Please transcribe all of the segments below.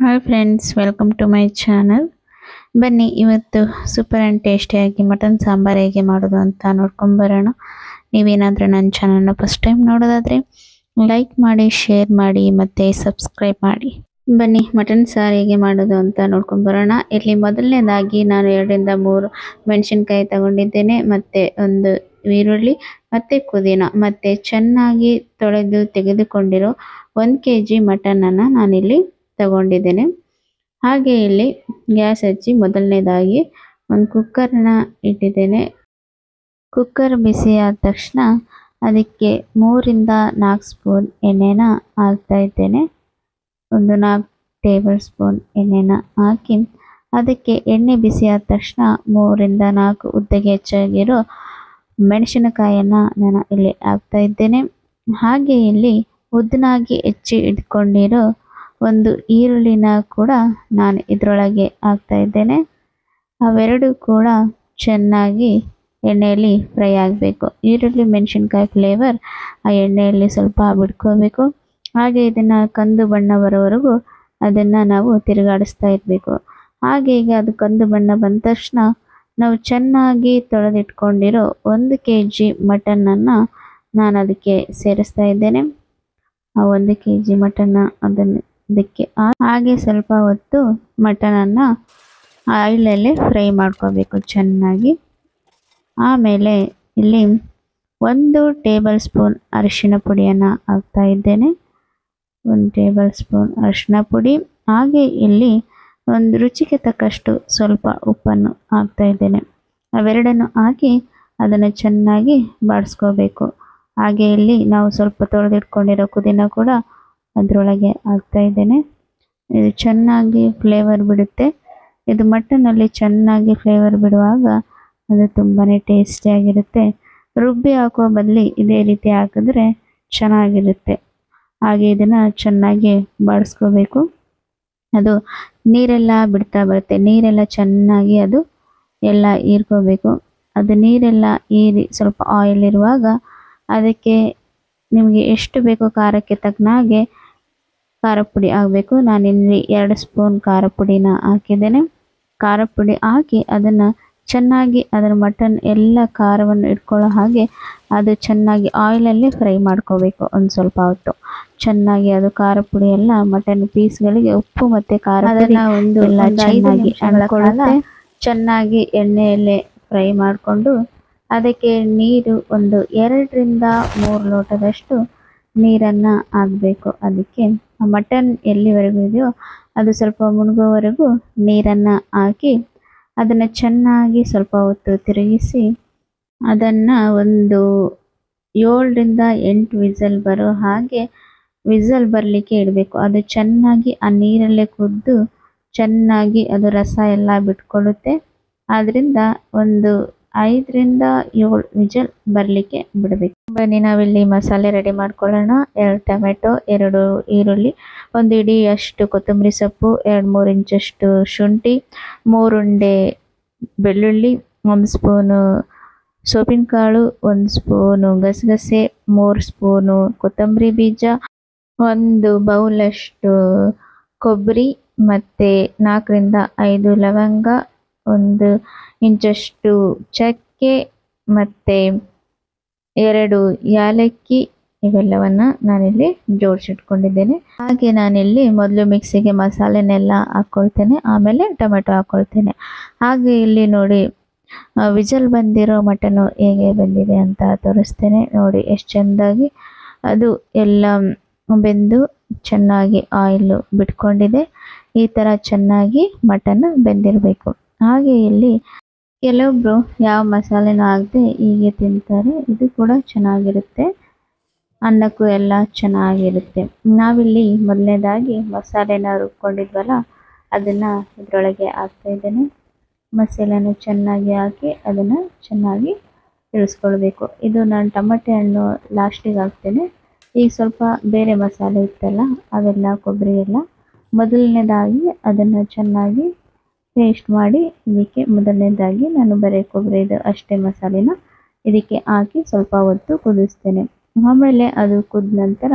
Hi friends welcome to my channel ಬನ್ನಿ, ಇವತ್ತು super and ಟೇಸ್ಟಿಯಾಗಿ ಮಟನ್ ಸಾಂಬಾರ್ ಹೇಗೆ ಮಾಡೋದು ಅಂತ ನೋಡ್ಕೊಂಬರೋಣ ನೀವೇನಾದರೂ ನನ್ನ ಚಾನಲ್ನ ಫಸ್ಟ್ ಟೈಮ್ ನೋಡೋದಾದರೆ ಲೈಕ್ ಮಾಡಿ ಶೇರ್ ಮಾಡಿ, ಮತ್ತು ಸಬ್ಸ್ಕ್ರೈಬ್ ಮಾಡಿ. ಬನ್ನಿ ಮಟನ್ ಸಾರು ಹೇಗೆ ಮಾಡೋದು ಅಂತ ನೋಡ್ಕೊಂಬರೋಣ ಇಲ್ಲಿ ಮೊದಲನೇದಾಗಿ ನಾನು ಎರಡರಿಂದ ಮೂರು ಮೆಣಸಿನ್ಕಾಯಿ ತಗೊಂಡಿದ್ದೇನೆ, ಮತ್ತು ಒಂದು ಈರುಳ್ಳಿ, ಮತ್ತು ಪುದೀನ, ಮತ್ತು ಚೆನ್ನಾಗಿ ತೊಳೆದು ತೆಗೆದುಕೊಂಡಿರೋ ಒಂದು ಕೆ ಜಿ ಮಟನನ್ನು ನಾನಿಲ್ಲಿ ತಗೊಂಡಿದ್ದೇನೆ. ಹಾಗೆ ಇಲ್ಲಿ ಗ್ಯಾಸ್ ಹಚ್ಚಿ ಮೊದಲನೇದಾಗಿ ಒಂದು ಕುಕ್ಕರ್ನ ಇಟ್ಟಿದ್ದೇನೆ. ಕುಕ್ಕರ್ ಬಿಸಿಯಾದ ತಕ್ಷಣ ಅದಕ್ಕೆ ಮೂರಿಂದ ನಾಲ್ಕು ಸ್ಪೂನ್ ಎಣ್ಣೆನ ಹಾಕ್ತಾ ಇದ್ದೇನೆ. ಒಂದು ನಾಲ್ಕು ಟೇಬಲ್ ಸ್ಪೂನ್ ಎಣ್ಣೆನ ಹಾಕಿ ಅದಕ್ಕೆ ಎಣ್ಣೆ ಬಿಸಿಯಾದ ತಕ್ಷಣ ಮೂರಿಂದ ನಾಲ್ಕು ಉದ್ದಗೆ ಹೆಚ್ಚಾಗಿರೋ ಮೆಣಸಿನಕಾಯಿಯನ್ನು ನಾನು ಇಲ್ಲಿ ಹಾಕ್ತಾ ಇದ್ದೇನೆ. ಹಾಗೆ ಇಲ್ಲಿ ಉದ್ದನಾಗಿ ಹೆಚ್ಚಿ ಇಟ್ಕೊಂಡಿರೋ ಒಂದು ಈರುಳ್ಳಿನ ಕೂಡ ನಾನು ಇದರೊಳಗೆ ಹಾಕ್ತಾ ಇದ್ದೇನೆ. ಅವೆರಡು ಕೂಡ ಚೆನ್ನಾಗಿ ಎಣ್ಣೆಯಲ್ಲಿ ಫ್ರೈ ಆಗಬೇಕು. ಈರುಳ್ಳಿ ಮೆಣಸಿನ್ಕಾಯಿ ಫ್ಲೇವರ್ ಆ ಎಣ್ಣೆಯಲ್ಲಿ ಸ್ವಲ್ಪ ಬಿಟ್ಕೋಬೇಕು. ಹಾಗೆ ಇದನ್ನು ಕಂದು ಬಣ್ಣ ಬರೋವರೆಗೂ ಅದನ್ನು ನಾವು ತಿರುಗಾಡಿಸ್ತಾ ಇರಬೇಕು. ಹಾಗೆ ಈಗ ಅದು ಕಂದು ಬಣ್ಣ ಬಂದ ತಕ್ಷಣ ನಾವು ಚೆನ್ನಾಗಿ ತೊಳೆದಿಟ್ಕೊಂಡಿರೋ ಒಂದು ಕೆ ಜಿ ಮಟನನ್ನು ನಾನು ಅದಕ್ಕೆ ಸೇರಿಸ್ತಾ ಇದ್ದೇನೆ. ಆ ಒಂದು ಕೆ ಜಿ ಮಟನ್ನ ಅದನ್ನು ಅದಕ್ಕೆ ಹಾಗೆ ಸ್ವಲ್ಪ ಹೊತ್ತು ಮಟನನ್ನು ಆಯಿಲಲ್ಲಿ ಫ್ರೈ ಮಾಡ್ಕೋಬೇಕು ಚೆನ್ನಾಗಿ. ಆಮೇಲೆ ಇಲ್ಲಿ ಒಂದು ಟೇಬಲ್ ಸ್ಪೂನ್ ಅರಿಶಿನ ಪುಡಿಯನ್ನು ಹಾಕ್ತಾ ಇದ್ದೇನೆ. ಒಂದು ಟೇಬಲ್ ಸ್ಪೂನ್ ಅರಿಶಿನ ಪುಡಿ. ಹಾಗೆ ಇಲ್ಲಿ ಒಂದು ರುಚಿಗೆ ತಕ್ಕಷ್ಟು ಸ್ವಲ್ಪ ಉಪ್ಪನ್ನು ಹಾಕ್ತಾ ಇದ್ದೇನೆ. ಅವೆರಡನ್ನು ಹಾಕಿ ಅದನ್ನು ಚೆನ್ನಾಗಿ ಬಾಡಿಸ್ಕೋಬೇಕು. ಹಾಗೆ ಇಲ್ಲಿ ನಾವು ಸ್ವಲ್ಪ ತೊಳೆದಿಟ್ಕೊಂಡಿರೋ ಕುದಿನ ಕೂಡ ಅದರೊಳಗೆ ಹಾಕ್ತಾ ಇದ್ದೇನೆ. ಇದು ಚೆನ್ನಾಗಿ ಫ್ಲೇವರ್ ಬಿಡುತ್ತೆ. ಇದು ಮಟನಲ್ಲಿ ಚೆನ್ನಾಗಿ ಫ್ಲೇವರ್ ಬಿಡುವಾಗ ಅದು ತುಂಬಾ ಟೇಸ್ಟಿಯಾಗಿರುತ್ತೆ ರುಬ್ಬಿ ಹಾಕುವ ಬದಲಿ ಇದೇ ರೀತಿ ಹಾಕಿದ್ರೆ ಚೆನ್ನಾಗಿರುತ್ತೆ. ಹಾಗೆ ಇದನ್ನು ಚೆನ್ನಾಗಿ ಬಾಡಿಸ್ಕೋಬೇಕು ಅದು ನೀರೆಲ್ಲ ಬಿಡ್ತಾ ಬರುತ್ತೆ. ನೀರೆಲ್ಲ ಚೆನ್ನಾಗಿ ಅದು ಎಲ್ಲ ಹೀರ್ಕೋಬೇಕು. ಅದು ನೀರೆಲ್ಲ ಹೀರಿ ಸ್ವಲ್ಪ ಆಯಿಲ್ ಇರುವಾಗ ಅದಕ್ಕೆ ನಿಮಗೆ ಎಷ್ಟು ಬೇಕೋ ಖಾರಕ್ಕೆ ತಕ್ಕನಾಗೆ ಖಾರ ಪುಡಿ ಆಗಬೇಕು. ನಾನಿಲ್ಲಿ ಎರಡು ಸ್ಪೂನ್ ಖಾರ ಪುಡಿನ ಹಾಕಿದ್ದೇನೆ. ಖಾರ ಪುಡಿ ಹಾಕಿ ಅದನ್ನು ಚೆನ್ನಾಗಿ ಅದರ ಮಟನ್ ಎಲ್ಲ ಖಾರವನ್ನು ಇಟ್ಕೊಳ್ಳೋ ಹಾಗೆ ಅದು ಚೆನ್ನಾಗಿ ಆಯಿಲಲ್ಲಿ ಫ್ರೈ ಮಾಡ್ಕೋಬೇಕು ಒಂದು ಸ್ವಲ್ಪ ಹೊತ್ತು. ಚೆನ್ನಾಗಿ ಅದು ಖಾರ ಪುಡಿ ಎಲ್ಲ ಮಟನ್ ಪೀಸ್ಗಳಿಗೆ ಉಪ್ಪು ಮತ್ತು ಖಾರ ಒಂದು ಎಲ್ಲ ಚೆನ್ನಾಗಿ ಚೆನ್ನಾಗಿ ಎಣ್ಣೆಯಲ್ಲೇ ಫ್ರೈ ಮಾಡಿಕೊಂಡು ಅದಕ್ಕೆ ನೀರು ಒಂದು ಎರಡರಿಂದ ಮೂರು ಲೋಟದಷ್ಟು ನೀರನ್ನು ಹಾಕಬೇಕು. ಅದಕ್ಕೆ ಮಟನ್ ಎಲ್ಲಿವರೆಗೂ ಇದೆಯೋ ಅದು ಸ್ವಲ್ಪ ಮುಳುಗೋವರೆಗೂ ನೀರನ್ನು ಹಾಕಿ ಅದನ್ನು ಚೆನ್ನಾಗಿ ಸ್ವಲ್ಪ ಹೊತ್ತು ತಿರುಗಿಸಿ ಅದನ್ನು ಒಂದು ಏಳರಿಂದ ಎಂಟು ವಿಸಲ್ ಬರೋ ಹಾಗೆ ವಿಸಲ್ ಬರಲಿಕ್ಕೆ ಇಡಬೇಕು. ಅದು ಚೆನ್ನಾಗಿ ಆ ನೀರಲ್ಲೇ ಕುದ್ದು ಚೆನ್ನಾಗಿ ಅದು ರಸ ಎಲ್ಲ ಬಿಟ್ಕೊಳ್ಳುತ್ತೆ. ಆದ್ದರಿಂದ ಒಂದು ಐದರಿಂದ ಏಳು ವಿಜಲ್ ಬರಲಿಕ್ಕೆ ಬಿಡಬೇಕು. ಬನ್ನಿ, ನಾವಿಲ್ಲಿ ಮಸಾಲೆ ರೆಡಿ ಮಾಡ್ಕೊಳ್ಳೋಣ. ಎರಡು ಟೊಮೆಟೊ, ಎರಡು ಈರುಳ್ಳಿ, ಒಂದು ಇಡೀ ಅಷ್ಟು ಕೊತ್ತಂಬರಿ ಸೊಪ್ಪು, ಎರಡು ಮೂರು ಇಂಚಷ್ಟು ಶುಂಠಿ ಮೂರುಂಡೆ ಬೆಳ್ಳುಳ್ಳಿ, ಒಂದು ಸ್ಪೂನು ಸೋಪಿನ ಕಾಳು, ಒಂದು ಸ್ಪೂನು ಗಸಗಸೆ, ಮೂರು ಸ್ಪೂನು ಕೊತ್ತಂಬರಿ ಬೀಜ, ಒಂದು ಬೌಲಷ್ಟು ಕೊಬ್ಬರಿ, ಮತ್ತು ನಾಲ್ಕರಿಂದ ಐದು ಲವಂಗ, ಒಂದು ಇಂಚಷ್ಟು ಚಕ್ಕೆ, ಮತ್ತು ಎರಡು ಯಾಲಕ್ಕಿ ಇವೆಲ್ಲವನ್ನು ನಾನಿಲ್ಲಿ ಜೋಡಿಸಿಟ್ಕೊಂಡಿದ್ದೇನೆ. ಹಾಗೆ ನಾನಿಲ್ಲಿ ಮೊದಲು ಮಿಕ್ಸಿಗೆ ಮಸಾಲೆನೆಲ್ಲ ಹಾಕ್ಕೊಳ್ತೇನೆ ಆಮೇಲೆ ಟೊಮೆಟೊ ಹಾಕ್ಕೊಳ್ತೇನೆ ಹಾಗೆ ಇಲ್ಲಿ ನೋಡಿ ವಿಜಲ್ ಬಂದಿರೋ ಮಟನು ಹೇಗೆ ಬಂದಿದೆ ಅಂತ ತೋರಿಸ್ತೇನೆ. ನೋಡಿ, ಎಷ್ಟು ಚೆಂದಾಗಿ ಅದು ಎಲ್ಲ ಬೆಂದು ಚೆನ್ನಾಗಿ ಆಯಿಲು ಬಿಟ್ಕೊಂಡಿದೆ. ಈ ಥರ ಚೆನ್ನಾಗಿ ಮಟನ್ ಬೆಂದಿರಬೇಕು. ಹಾಗೆ ಇಲ್ಲಿ ಕೆಲವೊಬ್ರು ಯಾವ ಮಸಾಲೆನೂ ಹಾಕದೆ ಹೀಗೆ ತಿಂತಾರೆ. ಇದು ಕೂಡ ಚೆನ್ನಾಗಿರುತ್ತೆ. ಅನ್ನಕ್ಕೂ ಎಲ್ಲ ಚೆನ್ನಾಗಿರುತ್ತೆ. ನಾವಿಲ್ಲಿ ಮೊದಲನೇದಾಗಿ ಮಸಾಲೆನ ರುಬ್ಕೊಂಡಿದ್ವಲ್ಲ, ಅದನ್ನು ಇದರೊಳಗೆ ಹಾಕ್ತಾ ಇದ್ದೇನೆ. ಮಸಾಲೆನ ಚೆನ್ನಾಗಿ ಹಾಕಿ ಅದನ್ನು ಚೆನ್ನಾಗಿ ಇಳಿಸ್ಕೊಳ್ಬೇಕು. ಇದು ನಾನು ಟಮಟೆ ಹಣ್ಣು ಲಾಸ್ಟಿಗೆ ಹಾಕ್ತೇನೆ. ಈಗ ಸ್ವಲ್ಪ ಬೇರೆ ಮಸಾಲೆ ಇತ್ತಲ್ಲ, ಅವೆಲ್ಲ ಕೊಬ್ಬರಿ ಎಲ್ಲ. ಮೊದಲನೇದಾಗಿ ಅದನ್ನು ಚೆನ್ನಾಗಿ ಪೇಸ್ಟ್ ಮಾಡಿ ಇದಕ್ಕೆ ಮೊದಲನೇದಾಗಿ ನಾನು ಬರೀ ಕೊಬ್ಬರಿದು ಅಷ್ಟೇ ಮಸಾಲೆನ ಇದಕ್ಕೆ ಹಾಕಿ ಸ್ವಲ್ಪ ಹೊತ್ತು ಕುದಿಸ್ತೇನೆ. ಆಮೇಲೆ ಅದು ಕುದ ನಂತರ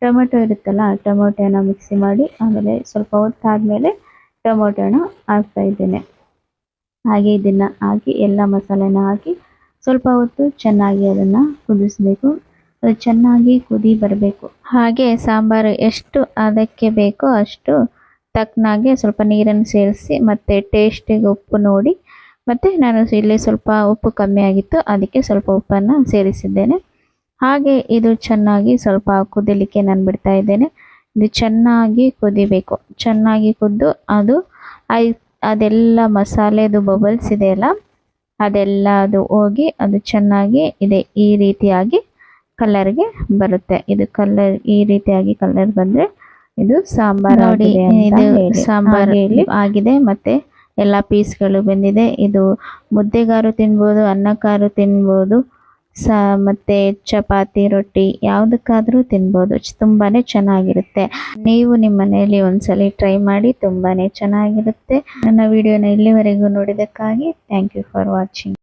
ಟೊಮೆಟೊ ಇರುತ್ತಲ್ಲ ಟೊಮೆಟೊನ ಮಿಕ್ಸಿ ಮಾಡಿ ಆಮೇಲೆ ಸ್ವಲ್ಪ ಹೊತ್ತಾದಮೇಲೆ ಟೊಮೆಟೊನ ಹಾಕ್ತಾ ಇದ್ದೇನೆ. ಹಾಗೆ ಇದನ್ನು ಹಾಕಿ ಎಲ್ಲ ಮಸಾಲೆನ ಹಾಕಿ ಸ್ವಲ್ಪ ಹೊತ್ತು ಚೆನ್ನಾಗಿ ಅದನ್ನು ಕುದಿಸ್ಬೇಕು. ಅದು ಚೆನ್ನಾಗಿ ಕುದಿ ಬರಬೇಕು. ಹಾಗೆ ಸಾಂಬಾರು ಎಷ್ಟು ಅದಕ್ಕೆ ಬೇಕೋ ಅಷ್ಟು ತಕ್ಕನಾಗೆ ಸ್ವಲ್ಪ ನೀರನ್ನು ಸೇರಿಸಿ ಮತ್ತೆ ಟೇಸ್ಟಿಗೆ ಉಪ್ಪು ನೋಡಿ, ಮತ್ತು ನಾನು ಇಲ್ಲಿ ಸ್ವಲ್ಪ ಉಪ್ಪು ಕಮ್ಮಿ ಆಗಿತ್ತು, ಅದಕ್ಕೆ ಸ್ವಲ್ಪ ಉಪ್ಪನ್ನು ಸೇರಿಸಿದ್ದೇನೆ. ಹಾಗೆ ಇದು ಚೆನ್ನಾಗಿ ಸ್ವಲ್ಪ ಕುದಿಲಿಕ್ಕೆ ನಾನು ಬಿಡ್ತಾ ಇದ್ದೇನೆ. ಇದು ಚೆನ್ನಾಗಿ ಕುದಿಬೇಕು. ಚೆನ್ನಾಗಿ ಕುದ್ದು ಅದು ಐ, ಅದೆಲ್ಲ ಮಸಾಲೆದು ಬಬಲ್ಸ್ ಇದೆಯಲ್ಲ, ಅದೆಲ್ಲ ಅದು ಹೋಗಿ ಅದು ಚೆನ್ನಾಗಿ ಇದೆ, ಈ ರೀತಿಯಾಗಿ ಕಲರ್ಗೆ ಬರುತ್ತೆ. ಇದು ಕಲರ್ ಈ ರೀತಿಯಾಗಿ ಕಲರ್ ಬಂದ್ರೆ ಇದು ಸಾಂಬಾರ್ ನೋಡಿ, ಇದು ಸಾಂಬಾರ್ ಆಗಿದೆ ಮತ್ತೆ ಎಲ್ಲ ಪೀಸ್ಗಳು ಬಂದಿದೆ. ಇದು ಮುದ್ದೆಗಾರು ತಿನ್ಬಹುದು ಅನ್ನಕಾರು ತಿನ್ಬಹುದು ಸಾ ಮತ್ತೆ ಚಪಾತಿ ರೊಟ್ಟಿ ಯಾವುದಕ್ಕಾದ್ರೂ ತಿನ್ಬೋದು. ತುಂಬಾನೇ ಚೆನ್ನಾಗಿರುತ್ತೆ. ನೀವು ನಿಮ್ಮ ಮನೆಯಲ್ಲಿ ಒಂದ್ಸಲಿ ಟ್ರೈ ಮಾಡಿ ತುಂಬಾನೇ ಚೆನ್ನಾಗಿರುತ್ತೆ. ನನ್ನ ವಿಡಿಯೋನ ಇಲ್ಲಿವರೆಗೂ ನೋಡಿದಕ್ಕಾಗಿ ಥ್ಯಾಂಕ್ ಯು ಫಾರ್ ವಾಚಿಂಗ್